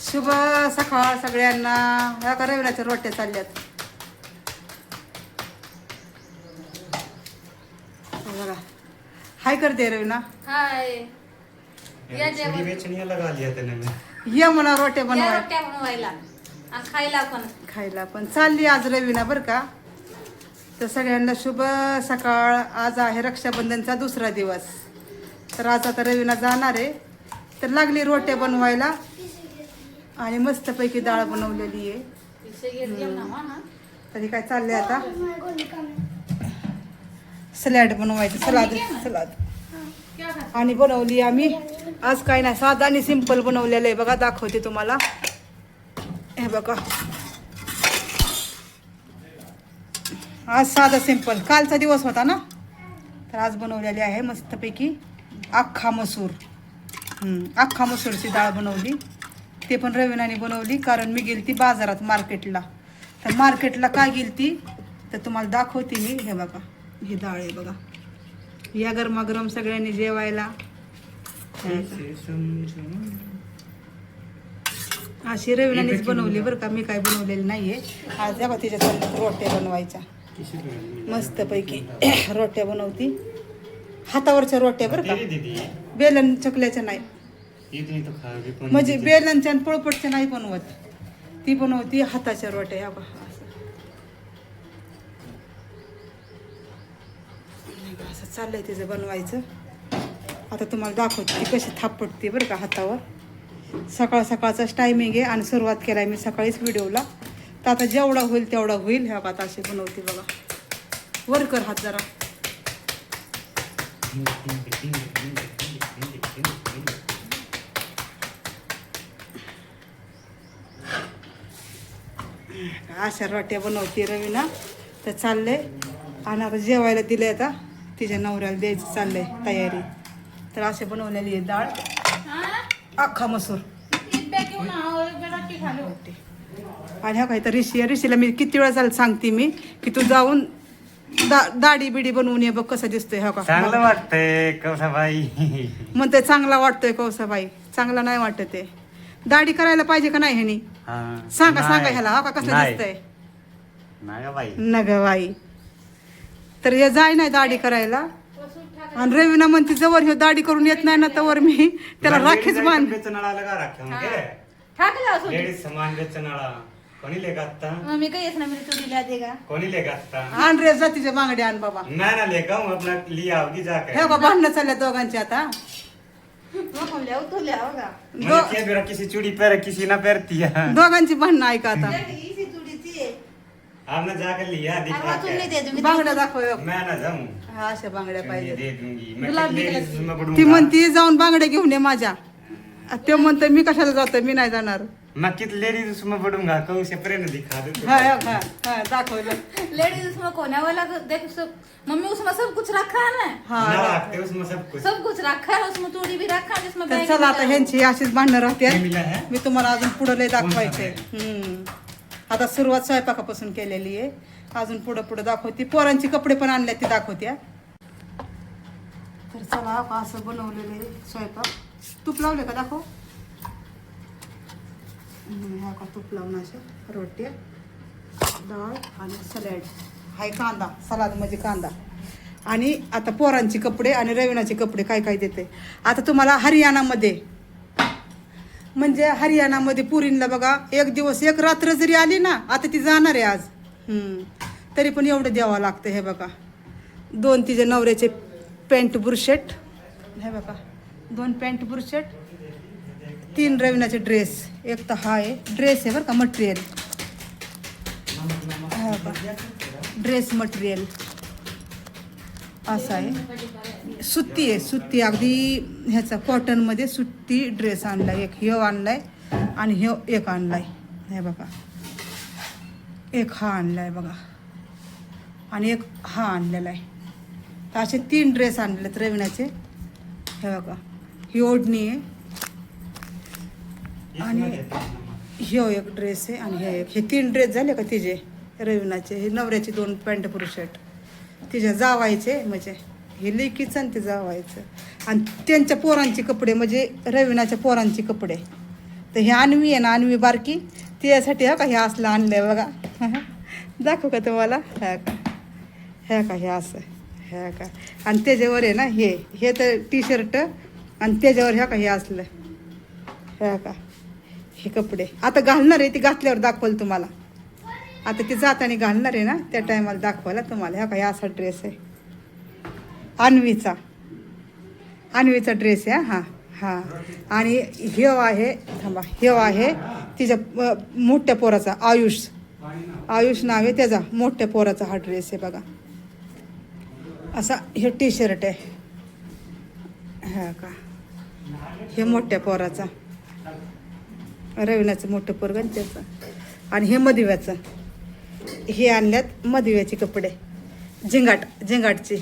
शुभ सकाळ सगळ्यांना. ह्या का रविनाच्या रोट्या चालल्यात. हे बघा. हाय करते रविना. हाय. या जेवण. ये म्हणा रोट्या या बनवाय रोट्या बनवायला. आणि खायला पण. खायला पण. चालली आज रविना बरं का? तर सगळ्यांना शुभ सकाळ. आज आहे रक्षाबंधनचा दुसरा दिवस. तर आज आता रविना जाणार आहे. तर लागली रोट्या बनवायला. आणि मस्तपैकी डाळ बनवलेली आहे. ना तरी काय चाललंय आता? सलॅड बनवायचं सलाद सलाद. आणि बनवली आम्ही. आज काय नाही साधा आणि सिंपल बनवलेलं आहे बघा दाखवते तुम्हाला. हे बघा. आज साधा सिंपल. कालचा दिवस होता ना? तर आज बनवलेली आहे मस्तपैकी अख्खा मसूर. अख्खा मसूरची डाळ बनवली. ते पण रविनाने बनवली कारण मी गेली ती बाजारात मार्केटला. तर मार्केटला काय गेली ती तर तुम्हाला दाखवते मी. हे बघा ही डाळ आहे बघा. या गरमागरम सगळ्यांनी जेवायला. अशी रविनानेच बनवली बरं का. मी काय बनवलेली नाहीये. आज जेव्हा तिच्या चालल्यात रोट्या बनवायच्या. मस्तपैकी रोट्या बनवती. हातावरच्या रोट्या बरं का. बेलन चकल्याच्या नाही. ये खावी पण म्हणजे बेलनच्या आणि पळपटच्या नाही बनवत. ती बनवती हाताच्या रोट्या. ह्या बघा. असं. चाललंय तिचं बनवायचं. आता तुम्हाला दाखवते ती कशी थापटते बरं का हातावर. सकाळ सकाळचाच टायमिंग आहे आणि सुरुवात केलाय मी सकाळीच व्हिडिओला तर आता जेवढा होईल तेवढा होईल. ह्या आता अशी बनवते बघा. वर कर हात जरा. अशा रोट्या बनवते रवीना तर चाललंय. आणि आता जेवायला दिले आता. तिच्या नवऱ्याला द्यायचं चाललंय तयारी. तर असे बनवलेली आहे डाळ. अख्खा मसूर. आणि ह्या काही तर ऋषी आहे. ऋषीला मी किती वेळा चाल सांगते मी की तू जाऊन दा दाढी बिडी बनवून ये बघ कसं दिसतोय चांगलं का. वाटतंय कौसाबाई. म्हणतोय चांगला वाटतोय कौसाबाई. चांगला नाही वाटत आहे. दाढी करायला पाहिजे का नाही ह्यानी हा. सांगा नाही. सांगा ह्याला. हा का कसं नाही. दिसतंय? नाही गं बाई. तर हे जाय नाही दाढी करायला. आणि रवीना म्हणते जवळ ह्यो दाढी करून येत नाही ना तवर मी. त्याला राखीच बांध. बेचनाळा लगा राख्या म्हणजे ठाकला असू लेडीज समान बेचनाळा कोणी लेगा आता मम्मी काही येत ना मी तू दिल्या दे का? कोणी लेगा आता आण रे जातीच्या बांगड्या आण बाबा. मैं ना लेगा हूँ लिया होगी हे जाकर का भांडणं चालल्या दोघांची आता. मग लिहा तू लिहा बघा मैंने क्या मेरा किसी चूड़ी पैर किसी ना पैरती है. दोघांची भांडणं ऐका आता. जाकर लिया दिखा के बांगड्या दाखव. मैं ना जाऊँ. हा अशा बांगड्या ये पाहिजे दे दूंगी. मैं गुलाब कितने दिखला लेडीज की. में ती पढ़ूंगा म्हणती जाऊन बांगड्या घेऊन ये माझ्या. ते म्हणतोय मी कशाला जातोय? मी नाही जाणार. मैं कित लेडीज उसमें पढ़ूंगा कहूँ से प्रेम दिखा। हा हा हा हा, दाखवलं. लेडीज उसमें कोने वाला देख सब मम्मी उसमें सब कुछ रखा है ना? हा ना रखते उसमें सब कुछ. सब कुछ रखा है उसमें चूड़ी भी रखा है जिसमें तर बैग चला आता है। ह्यांची अशीच भांडणं राहते. मिला है? मी तुम्हाला अजून पुढं लय दाखवायचे हम्म. आता सुरुवात स्वयंपाकापासून केलेली आहे. अजून पुढं पुढं दाखवते. पोरांची कपडे पण आणल्या ती दाखवत्या तर चला असं बनवलेलं स्वयंपाक. तूप लावले का? दाखव. ह्या का तूप लावून अशा रोट्या डाळ आणि सलॅड. हाय कांदा सलाद म्हणजे कांदा. आणि आता पोरांचे कपडे आणि रविनाचे कपडे काय काय देते? आता तुम्हाला हरियाणामध्ये म्हणजे हरियाणामध्ये पुरींला बघा एक दिवस एक रात्र जरी आली ना आता ती जाणार आहे आज. तरी पण एवढं द्यावं लागतं हे बघा. दोन तिचे नवऱ्याचे पॅन्ट बुरशेट. हे बघा दोन पॅन्ट बुरशेट. तीन रविनाचे ड्रेस एक तर हा आहे. ड्रेस आहे बरं का मटेरियल ड्रेस मटेरियल असं आहे. सुत्ती आहे सुत्ती अगदी ह्याचा कॉटनमध्ये सुत्ती ड्रेस आणलाय. एक ह्यो आणलाय आणि ह्यो एक आणलाय. हे बघा. एक हा आणलाय बघा. आणि एक हा आणलेला आहे. तर असे तीन ड्रेस आणलेत रविनाचे. हे बघा. ही ओढणी आहे. आणि ह्यो एक ड्रेस आहे आणि हे एक हे तीन ड्रेस झाले का तिचे? रविनाचे. हे नवऱ्याचे दोन पॅन्ट पुरुष शर्ट तिच्या जावायचे म्हणजे हे लेकीचं आणि ते जावायचं. आणि त्यांच्या पोरांचे कपडे म्हणजे रविनाच्या पोरांचे कपडे. तर हे आणवी आहे ना आणवी बारकी. त्यासाठी हा का हे असलं आणलंय बघा. दाखवू का तुम्हाला? ह्या का? ह्या का हे असं? ह्या का? आणि त्याच्यावर आहे ना हे हे तर टी शर्ट आणि त्याच्यावर ह्या का हे असलं. ह्या का? हे कपडे. आता घालणार आहे ती घातल्यावर दाखवलं तुम्हाला. आता ती जाताना घालणार आहे ना त्या टायमाला दाखवायला तुम्हाला. ह्या का हे असा ड्रेस आहे. अन्वीचा. अन्वीचा ड्रेस आहे हां. हां आणि हेव आहे थांबा हेव आहे तिच्या मोठ्या पोराचा आयुष. आयुष नाव आहे त्याचा मोठ्या पोराचा हा ड्रेस आहे बघा. असा हे टी शर्ट आहे. हा का. हे मोठ्या पोराचा. रविनाचं मोठं पोरग आणि त्याचं. आणि हे मदिव्याचं हे आणल्यात मदिव्याचे कपडे. झिंगाट झिंगाटचे.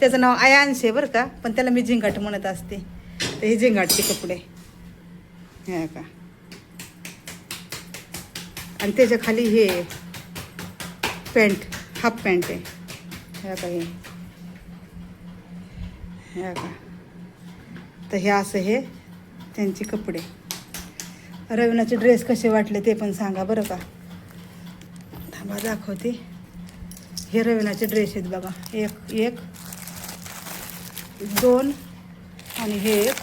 त्याचं नाव आयांश आहे बरं का पण त्याला मी झिंगाट म्हणत असते. तर हे झिंगाटचे कपडे. हे का आणि त्याच्याखाली हे पॅन्ट हाफ पॅन्ट आहे. ह्या का हे. ह्या का तर हे असं हे त्यांचे कपडे. रविनाचे ड्रेस कसे वाटले ते पण सांगा बरं का. थांबा दाखवते. हे रविनाचे ड्रेस आहेत बघा. एक एक दोन आणि हे एक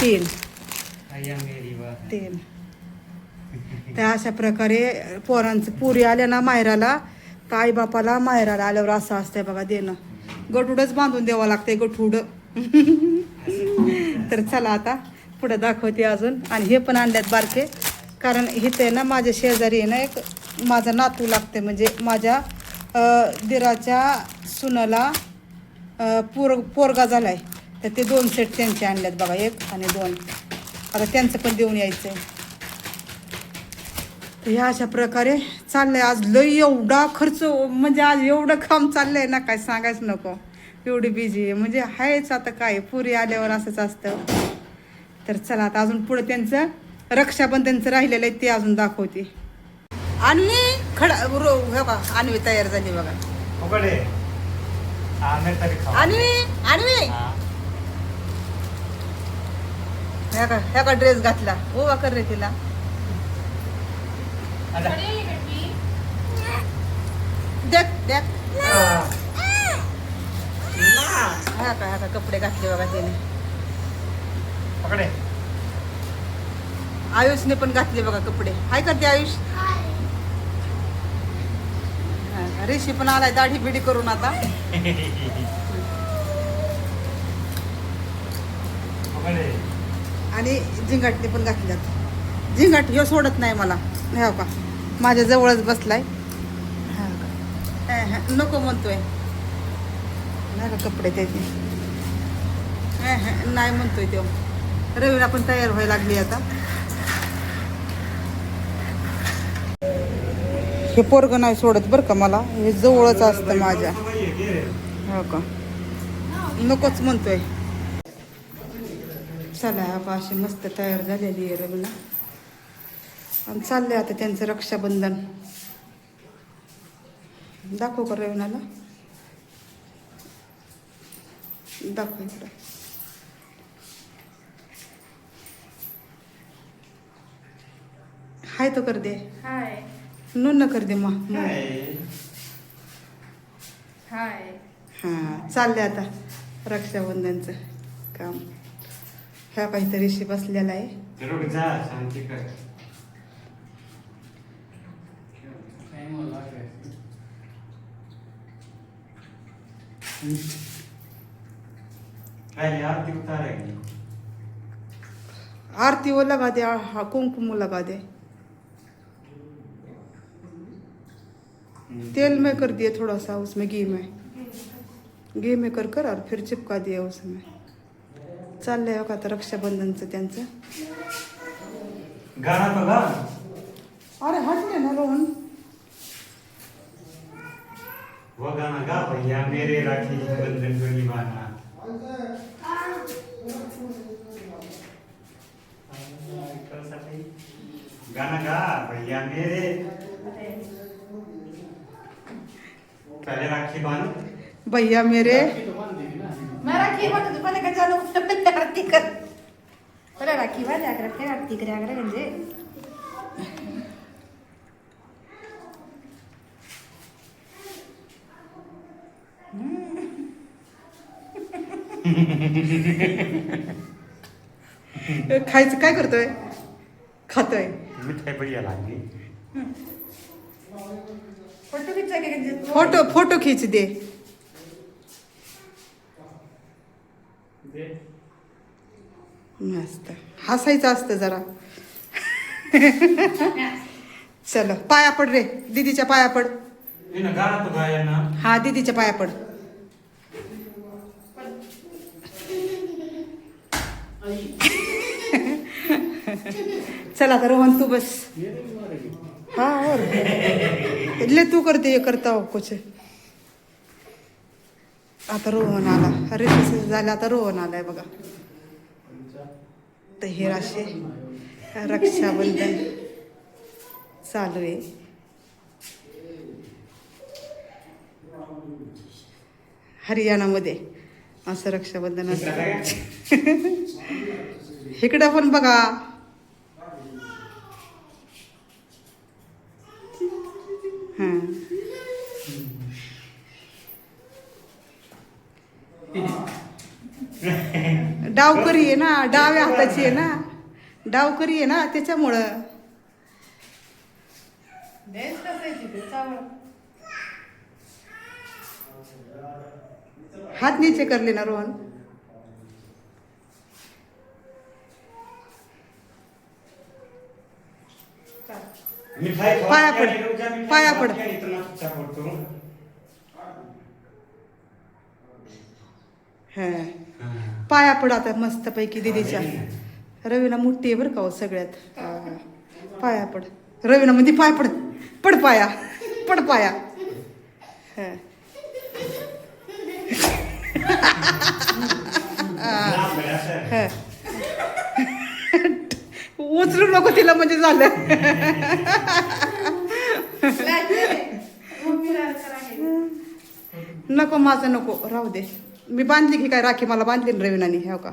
तीन. तीन. त्या अशा प्रकारे पोरांचं पुरी आल्या ना माहेराला तर आई बापाला माहेराला आल्यावर असं असतंय बघा देणं. गठुडच बांधून द्यावं लागतंय गठुड. तर चला आता. पुढे दाखवते अजून. आणि हे पण आणल्यात बारके. कारण इथे आहे ना माझ्या शेजारी आहे ना एक माझा नातू लागते म्हणजे माझ्या दिराच्या सुनाला पोर पोरगा झाला आहे तर ते दोन सेट त्यांचे आणल्यात बघा एक आणि दोन. आता त्यांचं पण देऊन यायचं आहे तर अशा प्रकारे चाललं आहे आज लई एवढा खर्च म्हणजे आज एवढं काम चाललं आहे ना काय सांगायच नको. एवढी बिझी आहे. म्हणजे आहेच आता काय पुरी आल्यावर असंच असतं. तर चला आता अजून पुढे त्यांचं रक्षाबंधनचं राहिलेलं आहे ते अजून दाखवते. अन्वी खडा रो हे बघा अन्वी तयार झाली बघा. हा अन्वी अन्वी! हा. ह्या का ह्या का ड्रेस घातला. उभा कर रे तिला. देख देख. हा. ह्या का ह्या का कपडे घातले बघा तिने पकडे. आयुषने पण घातले बघा कपडे. हाय करते आयुष? हा, ऋषी पण आलाय दाढी बिडी करून आता. आणि झिंगाटने पण घातल्यात झिंगाट ह्यो सोडत नाही मला. ह्या का? माझ्या जवळच बसलाय. हा. हा, हा, नको म्हणतोय. नाही का कपडे त्याचे? हा, हा, नाही म्हणतोय तो. रवीला पण तयार व्हायला लागली आता. हे पोरग नाही सोडत बरं का मला. हे जवळच असतं माझ्या. हो का? नकोच म्हणतोय. चला अशी मस्त तयार झालेली आहे रवीला. आणि चाललंय आता त्यांचं रक्षाबंधन. दाखव का रवीनाला दाखव इकडं. हाय तो कर दे. हाय. नून कर दे मग. हाय. हां चाललंय आता रक्षाबंधनचं काम. ह्या काहीतरी शी बसलेला आहे. रुक जा शांती कर. पहले आरती वो लगा दे कुमकुम लगा दे तेल में कर दिए थोड़ा सा उसमें घी में। घी में कर कर और फिर चिपका दिया उसमें। चाललंय बघा आता रक्षाबंधनचं त्यांचं। गाना तो गा। अरे हटले ना रोहन। वो गाना गा भैया मेरे राखी बंधन को निभाना। गाना गा भैया मेरे पहले राखी बांध। भैया मेरे। मैं राखी म्हणत होती पण काय चालू पहिले आरती कर। पहिले राखी वाजा कर काय आरती करे अगर म्हणजे खायचं काय करतोय? खातोय. मिठाई बढ़िया लागली. फोटो फोटो खीच दे. मस्त. हसायचं असतं जरा. चलो पाया पड रे. दीदीच्या पाया पड. हा दीदीच्या पाया पड. चला तर रोहन तू बस. हा और. ले तू करते ये करता हो कुछ आता रोहन आला. अरे तसं झालं आता रोहन आलाय बघा. तर हे राशे रक्षाबंधन चालू आहे. हरियाणामध्ये असं रक्षाबंधन असं इकडं पण बघा हां डावकरी आहे ना डाव्या हाताची आहे ना डावकरी आहे ना त्याच्यामुळं हात नीचे करले ना रोहन मिठाई खा पाया पड. पाया पड. हा हाँ। पाया पड आता मस्त पैकी दीदीच्या. रवीना मोठी आहे बरं का हो सगळ्यात. पाया पड. रवीना म्हणजे पाय पड. पड पाया. पड पाया. उचलू नको तिला म्हणजे झालं. नको माझं नको. राहू दे. मी बांधली की काय राखी? मला बांधली ना रवीनानी हे का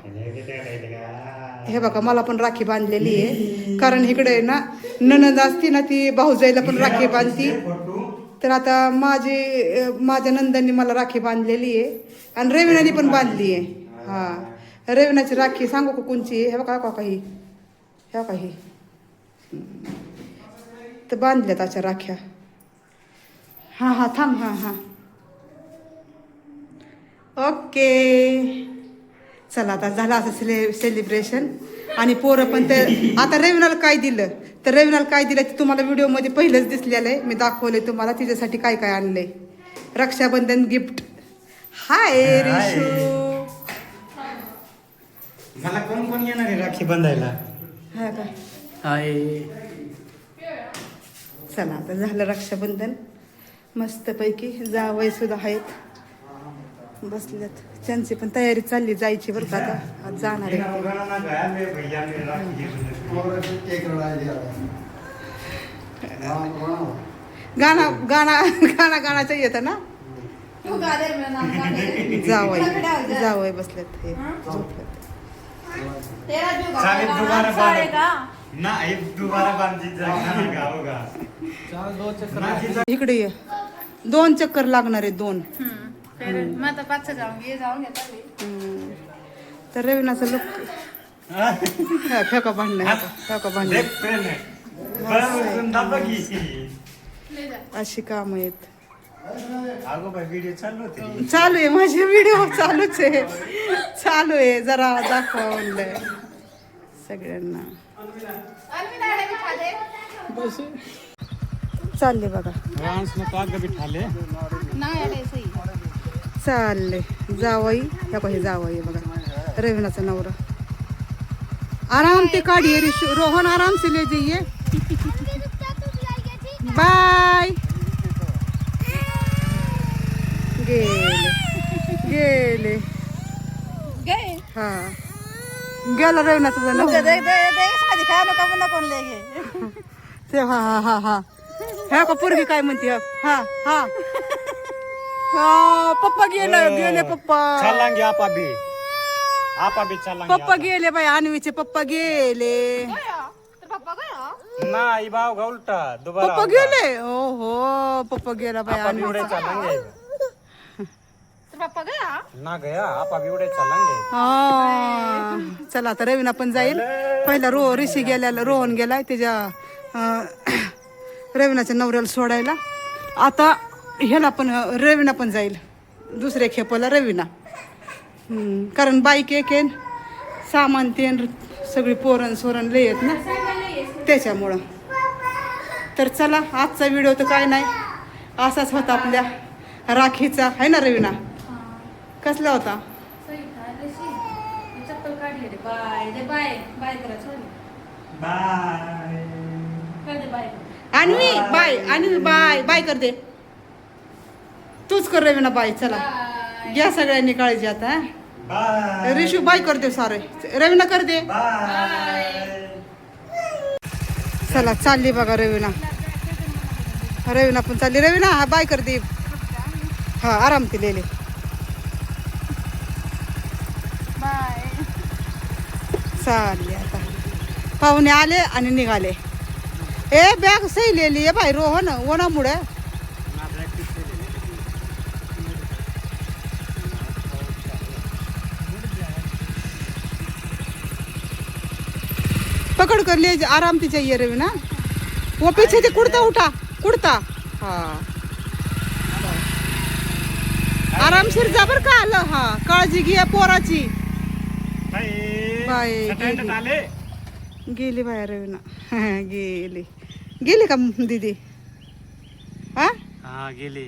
हे बघा मला पण राखी बांधलेली आहे. कारण इकडे आहे ना ननद असती ना ती भाऊजाईला पण राखी बांधती. तर आता माझी माझ्या नंदांनी मला राखी बांधलेली आहे. आणि रवीनानी पण बांधली आहे. हा. रवीनाची राखी सांगू का कोणची? आहे? हे बघा का काही. हे काही तर बांधल्यात अशा राख्या. हां हां थांब हां हां. ओके. चला आता झालं असं सेले सेलिब्रेशन आणि पोरं पण ते आता रविनाला काय दिलं? तर रविनाला काय दिलं? ते तुम्हाला व्हिडिओमध्ये पहिलंच दिसलेलं आहे. मी दाखवलंय तुम्हाला तिच्यासाठी काय काय आणलंय. Rakshabandhan gift. Hi hi. Rishu. मला कोण कोण येणार आहे राखी बांधायला? हा का? हाय. चला आता झालं रक्षाबंधन. मस्तपैकी जावई सुद्धा आहेत. बसल्यात त्यांची पण तयारी चालली जायची बरं का आता. आज जाणार आहे. बांधन गाणं गाणं गाणं गाण्याचं येतं ना? तू गादर में नाम का मेरे जावई खड़ा हो. जा। जावई बसल्यात हे हाँ? झोपल्यात जिजा इकडे ये. दोन चक्कर लागणार आहे दोन. हम्म. फिर मैं तो पाँच से जाऊंगी ये जाऊंगी तभी हम्म. तर रविनाचं लुक फेका भांडणं फेका भांडणं अशी काम आहेत. आगो भाई वीडियो चालू आहे माझे व्हिडिओ चालूच आहे. चालू आहे जरा दाखवा म्हणलंय सगळ्यांना. अलमीरा बिठा दे चालले बघा. डांस में तो आगे बिठा ले ना यार ऐसे ही चालले जावई. ह्या हे जावई बघा. रविनाचा नवरा. आराम ते रिशु. रोहन आराम से ले जाइए बाय. गेले. गेले. हा. गेला रविनाचा नवरा हा हा हा हा. ह्या का पोरगी काय म्हणते हा हा. हा, पप्पा गेले गेले पप्पा. चलांगे आपा भी आपा भी चलांगे पप्पा गेले बाई अन्वीचे पप्पा गेले. तर पप्पा गया? नाही भाव का उलटा. दोबारा पप्पा गेले? ओ हो पप्पा गेला बाई आपा भी अन्वी उड़े चलांगे तर पप्पा गया? ना गया आपा भी उड़े चलांगे हा चला आता रवीना पण जाईल. पहिला रो ऋषी गेल्याला रोहन गेलाय त्याच्या अं, रवीनाच्या नवऱ्याला सोडायला. आता ह्याला पण रवीना पण जाईल. दुसऱ्या खेपाला रवीना. कारण बाईक एक आहे सामान तेन सगळी पोरण सोरण लय आहेत ना. त्याच्यामुळं. तर चला आजचा व्हिडिओ तर काय नाही. असाच होता आपल्या राखीचा. आहे ना रवीना? कसला होता? रे बाय. दे बाय. बाय करा sorry. बाय कर दे bye Anvi bye Anvi bye bye कर दे तूच कर रवीना बाय चला. घ्या सगळ्यांनी काळजी आता हं? बाय. रिशू बाय कर दे सारे रवीना कर दे. बाय. चला चालली बघा रवीना. रवीना पण चालली. रवीना हा बाय कर दे. हा आराम ते लेले बाय. चालली आता. पाहुणे आले आणि निघाले. ए बॅग सैलेली आहे बाई रोहन ओणामुळे पकड़ कर ले आराम से चाहिए रवि ना. वो पीछे से कुर्ता उठा कुर्ता. हाँ. आराम से जा बर का आलं हा काळजी घे पोराची. बाय गेली. बाहेर रवीना. गेली. गेली का दीदी? हा? हा गेली.